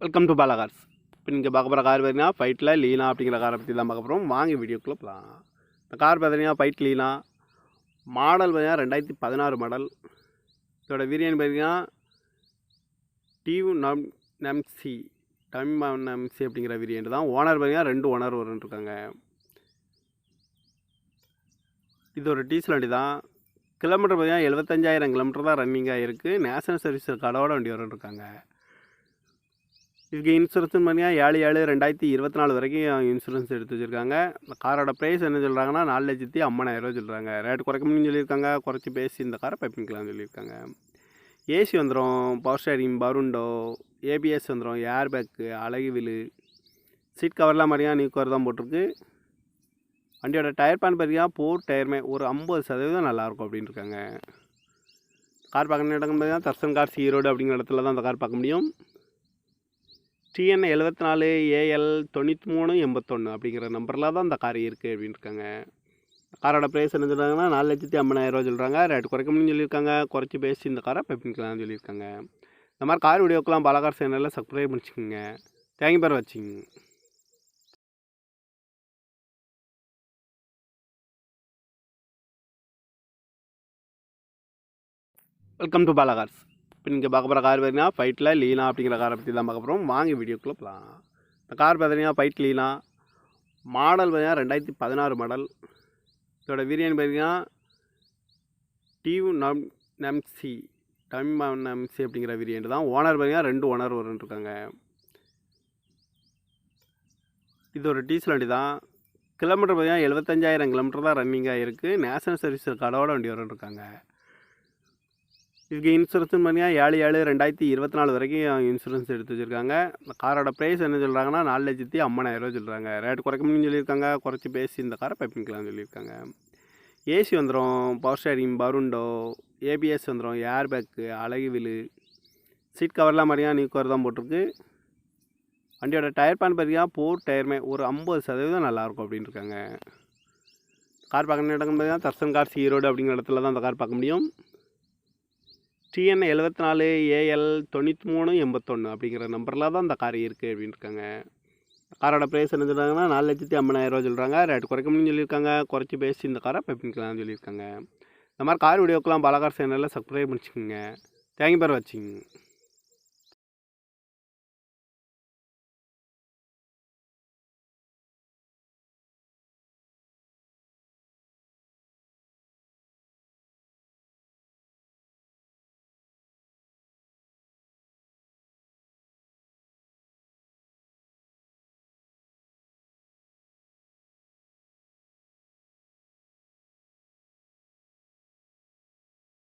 Welcome to பாலகார்ஸ் இப்போ நீங்கள் பார்க்க போகிற கார் பார்த்தீங்கன்னா ஃபைட்டில் லீனா அப்படிங்கிற காரை பற்றி தான் பார்க்க போகிறோம் வாங்கி வீடியோக்குள்ளே போகலாம் இந்த கார் பார்த்தீங்கன்னா ஃபைட் லீனா மாடல் பார்த்தீங்கன்னா ரெண்டாயிரத்தி பதினாறு மாடல் இதோட வீரியன் பார்த்தீங்கன்னா டியூ நம் நம்சி டம் நம்சி அப்படிங்கிற வேரியண்ட் தான். ஓனர் பார்த்தீங்கன்னா ரெண்டு ஓனர் இருக்காங்க. இது ஒரு டீசல் வண்டி தான். கிலோமீட்டர் பார்த்தீங்கன்னா எழுபத்தஞ்சாயிரம் கிலோமீட்டர் தான் ரன்னிங் இருக்குது நேஷனல் சர்வீஸ் கடவோட வண்டி இருக்காங்க. இதுக்கு இன்சூரன்ஸ்னு பார்த்தீங்கன்னா ஏழு ஏழு ரெண்டாயிரத்தி இருபத்தி நாலு வரைக்கும் இன்சூரன்ஸ் எடுத்து வச்சுருக்காங்க. இந்த காரோட ப்ரைஸ் என்ன சொல்கிறாங்கன்னா நாலு லட்சத்தி ஐம்பதாயிரரூவா சொல்கிறாங்க ரேட் குறைக்கணும்னு சொல்லியிருக்காங்க. குறைச்சி பேசி இந்த காரை பைப்பிங்கலாம்னு சொல்லியிருக்காங்க. ஏசி வந்துடும் பவர் ஸ்டேரிங் பருண்டோ ஏபிஎஸ் வந்துடும் ஏர் பேக்கு அழகு விழு சீட் கவர்லாம் மாதிரியா நியூ கவர் தான் போட்டிருக்கு. வண்டியோட டயர் பேன் பார்த்தீங்கன்னா போர் டயருமே ஒரு ஐம்பது சதவீதம் நல்லாயிருக்கும் அப்படின்னு இருக்காங்க. கார் பார்க்குற இடங்கள் பார்த்தீங்கன்னா தர்சன் கார்ஸ் ஈரோடு அப்படிங்கிற இடத்துல தான் அந்த கார் பார்க்க முடியும். டிஎன் எழுபத்தி நாலு ஏஎல் தொண்ணூற்றி மூணு எண்பத்தொன்று அப்படிங்கிற நம்பரில் தான் அந்த கார் இருக்குது அப்படின்னு இருக்காங்க காரோட ப்ரைஸ் என்ன சொல்கிறாங்கன்னா நாலு லட்சத்தி ஐம்பதாயிரரூவா சொல்கிறாங்க ரேட் குறைக்கணும்னு சொல்லியிருக்காங்க. குறைச்சி பேசி இந்த காரை பைப்பிங்கலாம்னு சொல்லியிருக்காங்க. இந்த மாதிரி கார் வீடியோக்கெலாம் பாலகார் சேனலில் சப்ஸ்கிரைப் பண்ணிச்சுக்கோங்க. தேங்க்யூ பேர் வச்சுங்க வெல்கம் டு பாலகார்ஸ் இப்போ நீங்கள் பார்க்க போகிற கார் பார்த்தீங்கன்னா ஃபைட்டில் லீனா அப்படிங்கிற காரை பற்றி தான் பார்க்க போகிறோம் வாங்கி வீடியோக்குள்ளே போகலாம் இந்த கார் பார்த்தீங்கன்னா ஃபைட் லீனா மாடல் பார்த்தீங்கன்னா ரெண்டாயிரத்தி பதினாறு மாடல் இதோட வீரியன் பார்த்தீங்கன்னா டியூ நம் நம்சி டம் நம்சி அப்படிங்கிற வேரியண்ட் தான். ஓனர் பார்த்தீங்கன்னா ரெண்டு ஓனர் இருக்காங்க. இது ஒரு டீசல் வண்டி தான். கிலோமீட்டர் பார்த்தீங்கன்னா எழுபத்தஞ்சாயிரம் கிலோமீட்டர் தான் ரன்னிங்காக ஆகிருக்கு நேஷனல் சர்வீஸ் கடவோட வண்டி இருக்காங்க. இதுக்கு இன்சூரன்ஸ்னு பார்த்தீங்கன்னா ஏழு ஏழு ரெண்டாயிரத்தி இருபத்தி நாலு வரைக்கும் இன்சூரன்ஸ் எடுத்து வச்சுருக்காங்க. காரோட ப்ரைஸ் என்ன சொல்கிறாங்கன்னா நாலு லட்சத்தி ஐம்பதாயிரரூவா சொல்கிறாங்க ரேட் குறைக்கணும்னு சொல்லியிருக்காங்க. குறைச்சி பேசி இந்த காரை பைப்பிங்கலாம்னு சொல்லியிருக்காங்க. ஏசி வந்துடும் பவர் ஸ்டேரிங் பருண்டோ ஏபிஎஸ் வந்துடும் ஏர் பேக்கு அழகு விழு சீட் கவர்லாம் மாதிரியா நியூ கவர் தான் போட்டிருக்கு. வண்டியோட டயர் பேன் பார்த்தீங்கன்னா போர் டயருமே ஒரு ஐம்பது சதவீதம் நல்லாயிருக்கும் அப்படின்னு இருக்காங்க. கார் பார்க்கணும் இடம் பார்த்தீங்கன்னா தர்சன் கார்ஸ் ஈரோடு அப்படிங்கிற இடத்துல தான் அந்த கார் பார்க்க முடியும். டிஎன் எழுபத்தி நாலு ஏஎல் தொண்ணூற்றி மூணு எண்பத்தொன்று அப்படிங்கிற நம்பரில் தான் அந்த கார் இருக்குது அப்படின்னு இருக்காங்க. காரோட ப்ரைஸ் என்ன சொல்கிறாங்கன்னா நாலு லட்சத்தி ஐம்பதாயிரரூவா சொல்கிறாங்க ரேட் குறைக்கணும்னு சொல்லியிருக்காங்க. குறைச்சி பேசி இந்த காரை பெப்பிக்கலாம்னு சொல்லியிருக்காங்க. இந்த மாதிரி கார் வீடியோக்கெலாம் பாலகார் சேனலில் சப்ஸ்கிரைப் பண்ணிச்சுக்கோங்க. தேங்க்யூ பேர் வச்சுங்க